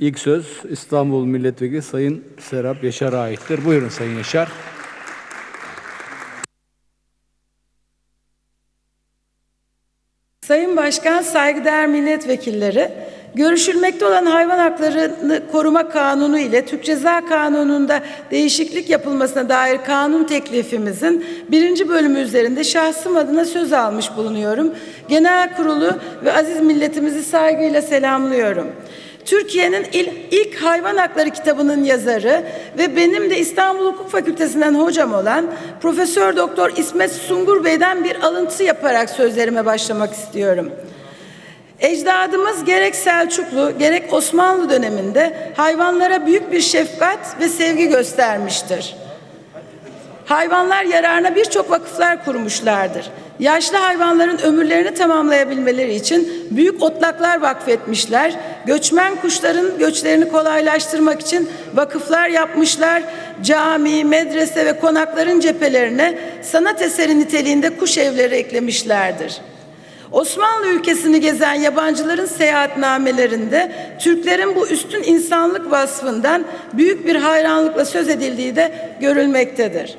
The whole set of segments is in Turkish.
İlk söz İstanbul Milletvekili Sayın Serap Yaşar'a aittir. Buyurun Sayın Yaşar. Sayın Başkan, saygıdeğer milletvekilleri, görüşülmekte olan hayvan haklarını koruma kanunu ile Türk Ceza Kanunu'nda değişiklik yapılmasına dair kanun teklifimizin birinci bölümü üzerinde şahsım adına söz almış bulunuyorum. Genel kurulu ve aziz milletimizi saygıyla selamlıyorum. Türkiye'nin il- ilk hayvan hakları kitabının yazarı ve benim de İstanbul Hukuk Fakültesinden hocam olan Profesör Doktor İsmet Sungur Bey'den bir alıntı yaparak sözlerime başlamak istiyorum. Ecdadımız gerek Selçuklu gerek Osmanlı döneminde hayvanlara büyük bir şefkat ve sevgi göstermiştir. Hayvanlar yararına birçok vakıflar kurmuşlardır. Yaşlı hayvanların ömürlerini tamamlayabilmeleri için büyük otlaklar vakfetmişler. Göçmen kuşların göçlerini kolaylaştırmak için vakıflar yapmışlar. Cami, medrese ve konakların cephelerine sanat eseri niteliğinde kuş evleri eklemişlerdir. Osmanlı ülkesini gezen yabancıların seyahatnamelerinde Türklerin bu üstün insanlık vasfından büyük bir hayranlıkla söz edildiği de görülmektedir.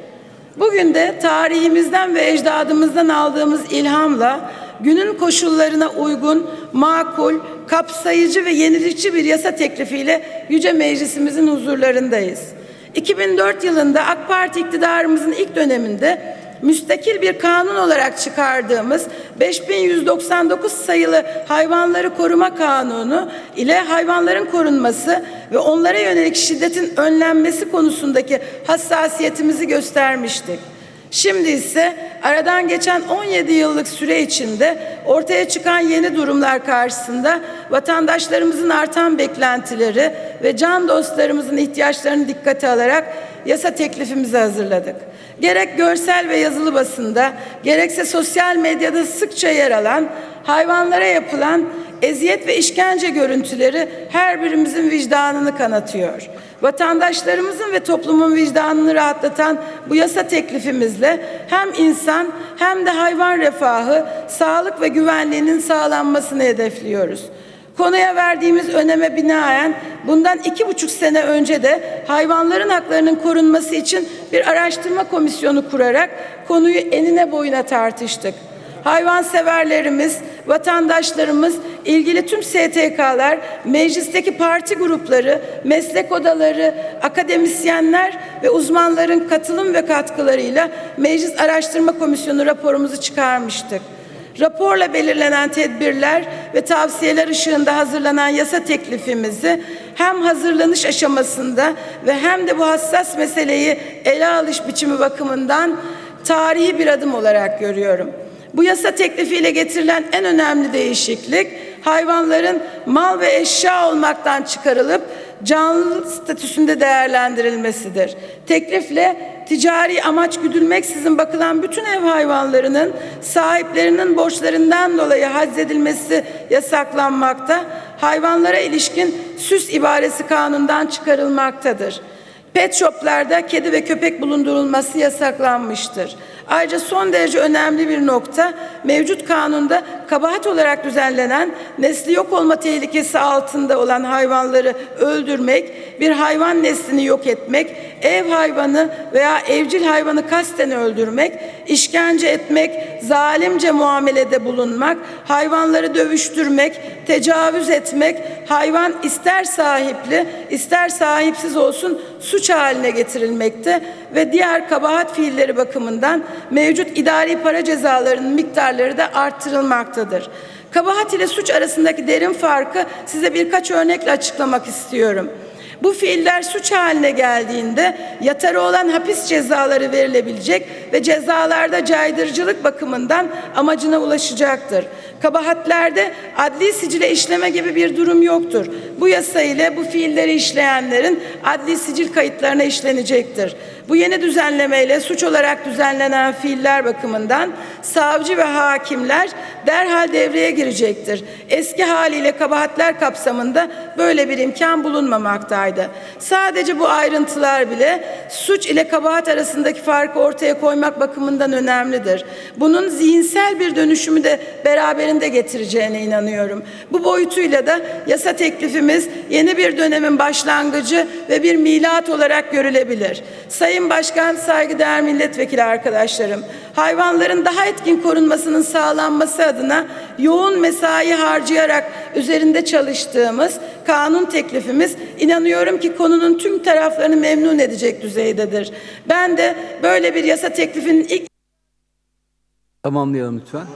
Bugün de tarihimizden ve ecdadımızdan aldığımız ilhamla günün koşullarına uygun, makul, kapsayıcı ve yenilikçi bir yasa teklifiyle Yüce Meclisimizin huzurlarındayız. 2004 yılında AK Parti iktidarımızın ilk döneminde müstakil bir kanun olarak çıkardığımız 5199 sayılı hayvanları koruma kanunu ile hayvanların korunması ve onlara yönelik şiddetin önlenmesi konusundaki hassasiyetimizi göstermiştik. Şimdi ise aradan geçen 17 yıllık süre içinde ortaya çıkan yeni durumlar karşısında vatandaşlarımızın artan beklentileri ve can dostlarımızın ihtiyaçlarını dikkate alarak yasa teklifimizi hazırladık. Gerek görsel ve yazılı basında, gerekse sosyal medyada sıkça yer alan hayvanlara yapılan eziyet ve işkence görüntüleri her birimizin vicdanını kanatıyor. Vatandaşlarımızın ve toplumun vicdanını rahatlatan bu yasa teklifimizle hem insan hem de hayvan refahı, sağlık ve güvenliğinin sağlanmasını hedefliyoruz. Konuya verdiğimiz öneme binaen bundan iki buçuk sene önce de hayvanların haklarının korunması için bir araştırma komisyonu kurarak konuyu enine boyuna tartıştık. Hayvanseverlerimiz, vatandaşlarımız, ilgili tüm STK'lar, meclisteki parti grupları, meslek odaları, akademisyenler ve uzmanların katılım ve katkılarıyla Meclis Araştırma Komisyonu raporumuzu çıkarmıştık. Raporla belirlenen tedbirler ve tavsiyeler ışığında hazırlanan yasa teklifimizi hem hazırlanış aşamasında ve hem de bu hassas meseleyi ele alış biçimi bakımından tarihi bir adım olarak görüyorum. Bu yasa teklifiyle getirilen en önemli değişiklik hayvanların mal ve eşya olmaktan çıkarılıp canlı statüsünde değerlendirilmesidir. Teklifle ticari amaç güdülmeksizin bakılan bütün ev hayvanlarının sahiplerinin borçlarından dolayı haczedilmesi yasaklanmakta, hayvanlara ilişkin süs ibaresi kanundan çıkarılmaktadır. Pet shoplarda kedi ve köpek bulundurulması yasaklanmıştır. Ayrıca son derece önemli bir nokta mevcut kanunda kabahat olarak düzenlenen nesli yok olma tehlikesi altında olan hayvanları öldürmek, bir hayvan neslini yok etmek, ev hayvanı veya evcil hayvanı kasten öldürmek, işkence etmek, zalimce muamelede bulunmak, hayvanları dövüştürmek, tecavüz etmek, hayvan ister sahipli ister sahipsiz olsun suç haline getirilmekte ve diğer kabahat fiilleri bakımından mevcut idari para cezalarının miktarları da arttırılmaktadır. Kabahat ile suç arasındaki derin farkı size birkaç örnekle açıklamak istiyorum. Bu fiiller suç haline geldiğinde yatarı olan hapis cezaları verilebilecek ve cezalarda caydırıcılık bakımından amacına ulaşacaktır. Kabahatlerde adli sicile işleme gibi bir durum yoktur. Bu yasa ile bu fiilleri işleyenlerin adli sicil kayıtlarına işlenecektir. Bu yeni düzenlemeyle suç olarak düzenlenen fiiller bakımından savcı ve hakimler derhal devreye girecektir. Eski haliyle kabahatler kapsamında böyle bir imkan bulunmamaktaydı. Sadece bu ayrıntılar bile suç ile kabahat arasındaki farkı ortaya koymak bakımından önemlidir. Bunun zihinsel bir dönüşümü de beraberinde getireceğine inanıyorum. Bu boyutuyla da yasa teklifimiz yeni bir dönemin başlangıcı ve bir milat olarak görülebilir. Sayın Başkan, saygıdeğer milletvekili arkadaşlarım, hayvanların daha etkin korunmasının sağlanması adına yoğun mesai harcayarak üzerinde çalıştığımız kanun teklifimiz inanıyorum ki konunun tüm taraflarını memnun edecek düzeydedir. Ben de böyle bir yasa teklifinin ilk Tamamlayalım lütfen.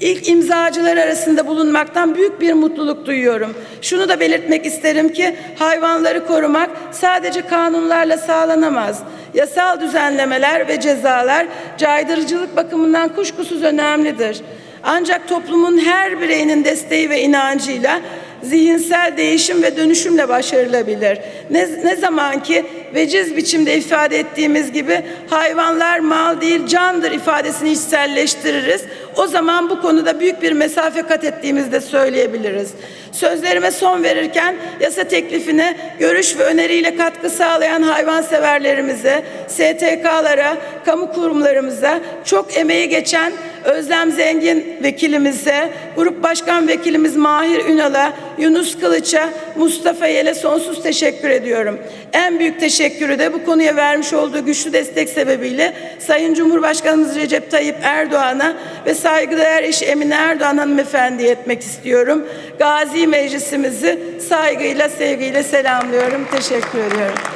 İlk imzacılar arasında bulunmaktan büyük bir mutluluk duyuyorum. Şunu da belirtmek isterim ki hayvanları korumak sadece kanunlarla sağlanamaz. Yasal düzenlemeler ve cezalar caydırıcılık bakımından kuşkusuz önemlidir. Ancak toplumun her bireyinin desteği ve inancıyla zihinsel değişim ve dönüşümle başarılabilir. Ne, ne zaman ki veciz biçimde ifade ettiğimiz gibi hayvanlar mal değil candır ifadesini içselleştiririz. O zaman bu konuda büyük bir mesafe kat ettiğimizi de söyleyebiliriz. Sözlerime son verirken yasa teklifine görüş ve öneriyle katkı sağlayan hayvanseverlerimize, STK'lara, kamu kurumlarımıza, çok emeği geçen Özlem Zengin vekilimize, Grup Başkan Vekilimiz Mahir Ünal'a, Yunus Kılıç'a, Mustafa Yel'e sonsuz teşekkür ediyorum. En büyük teşekkürü de bu konuya vermiş olduğu güçlü destek sebebiyle Sayın Cumhurbaşkanımız Recep Tayyip Erdoğan'a ve saygıdeğer eşi Emine Erdoğan hanımefendiye etmek istiyorum. Gazi Meclisimizi saygıyla, sevgiyle selamlıyorum. Teşekkür ediyorum.